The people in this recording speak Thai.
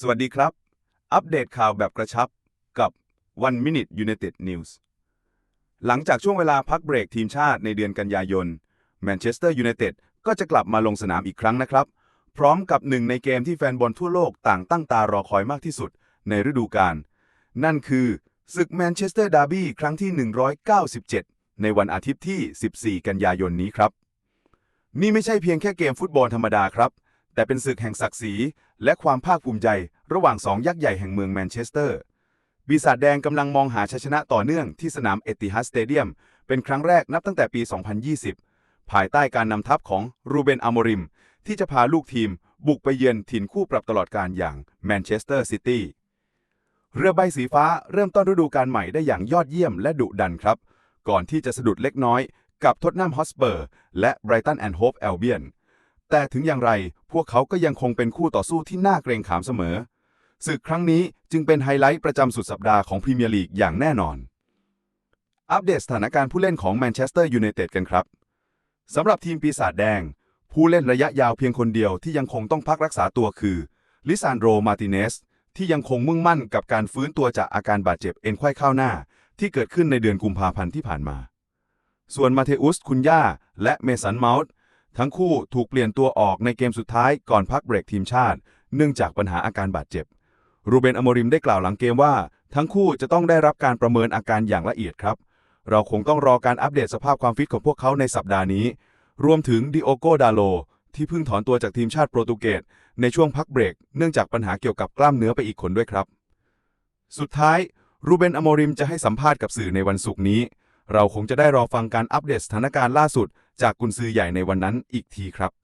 สวัสดีครับ อัปเดตข่าวแบบกระชับกับ One Minute United News หลังจากช่วงเวลาพักเบรกทีมชาติในเดือนกันยายนแมนเชสเตอร์ยูไนเต็ดก็จะกลับมาลงสนามอีกครั้งนะครับ พร้อมกับหนึ่งในเกมที่แฟนบอลทั่วโลกต่างตั้งตารอคอยมากที่สุดในฤดูกาลนั่นคือศึกแมนเชสเตอร์ดาร์บี้ครั้งที่ 197 ในวันอาทิตย์ที่ 14 กันยายนนี้ครับ นี่ไม่ใช่เพียงแค่เกมฟุตบอลธรรมดาครับ แต่เป็นศึกแห่งศักดิ์ศรีและความภาคภูมิใจ ระหว่างสองยักษ์ใหญ่แห่งเมืองแมนเชสเตอร์ ปีศาจแดงกำลังมองหาชัยชนะต่อเนื่องที่สนามเอติฮัดสเตเดียม เป็นครั้งแรกนับตั้งแต่ปี 2020 ภายใต้การนำทัพของรูเบนอโมริม ที่จะพาลูกทีม บุกไปเยือนถิ่นคู่ปรับตลอดการอย่างแมนเชสเตอร์ซิตี้เรือใบสีฟ้าเริ่มต้นฤดูกาลใหม่ได้อย่างยอดเยี่ยมและดุดันครับ ก่อนที่จะสะดุดเล็กน้อย กับท็อตแนมฮอสเปอร์และไบรตันแอนด์โฮปแอลเบียน แต่ถึงอย่างไรพวกเขาก็ยังคงเป็นคู่ต่อสู้ที่น่าเกรงขามเสมอศึกครั้งนี้จึงเป็นไฮไลท์ประจำสุดสัปดาห์ของพรีเมียร์ลีกอย่างแน่นอน อัปเดตสถานการณ์ผู้เล่นของแมนเชสเตอร์ยูไนเต็ดกันครับสำหรับทีมปีศาจแดง ผู้เล่นระยะยาวเพียงคนเดียวที่ยังคงต้องพักรักษาตัวคือลิซานโดมาติเนสที่ยังคงมุ่งมั่นกับการฟื้นตัวจากอาการบาดเจ็บเอ็นไขว้ข้าวหน้า ที่เกิดขึ้นในเดือนกุมภาพันธ์ที่ผ่านมา ส่วนมาเทอุส คุนย่าและเมสันเมาส์ ทั้งคู่ถูกเปลี่ยนตัวออกในเกมสุดท้ายก่อนพักเบรกทีมชาติ เนื่องจากปัญหาอาการบาดเจ็บ รูเบนอโมริมได้กล่าวหลังเกมว่า ทั้งคู่จะต้องได้รับการประเมินอาการอย่างละเอียดครับ เราคงต้องรอการอัปเดตสภาพความฟิตของพวกเขาในสัปดาห์นี้ รวมถึงดิโอโกดาโลที่เพิ่งถอนตัวจากทีมชาติโปรตุเกสในช่วงพักเบรก เนื่องจากปัญหาเกี่ยวกับกล้ามเนื้อไปอีกคนด้วยครับ สุดท้ายรูเบนอโมริมจะให้สัมภาษณ์กับสื่อในวันศุกร์นี้ เราคงจะได้รอฟังการอัปเดตสถานการณ์ล่าสุด จากกุนซือใหญ่ในวันนั้นอีกทีครับ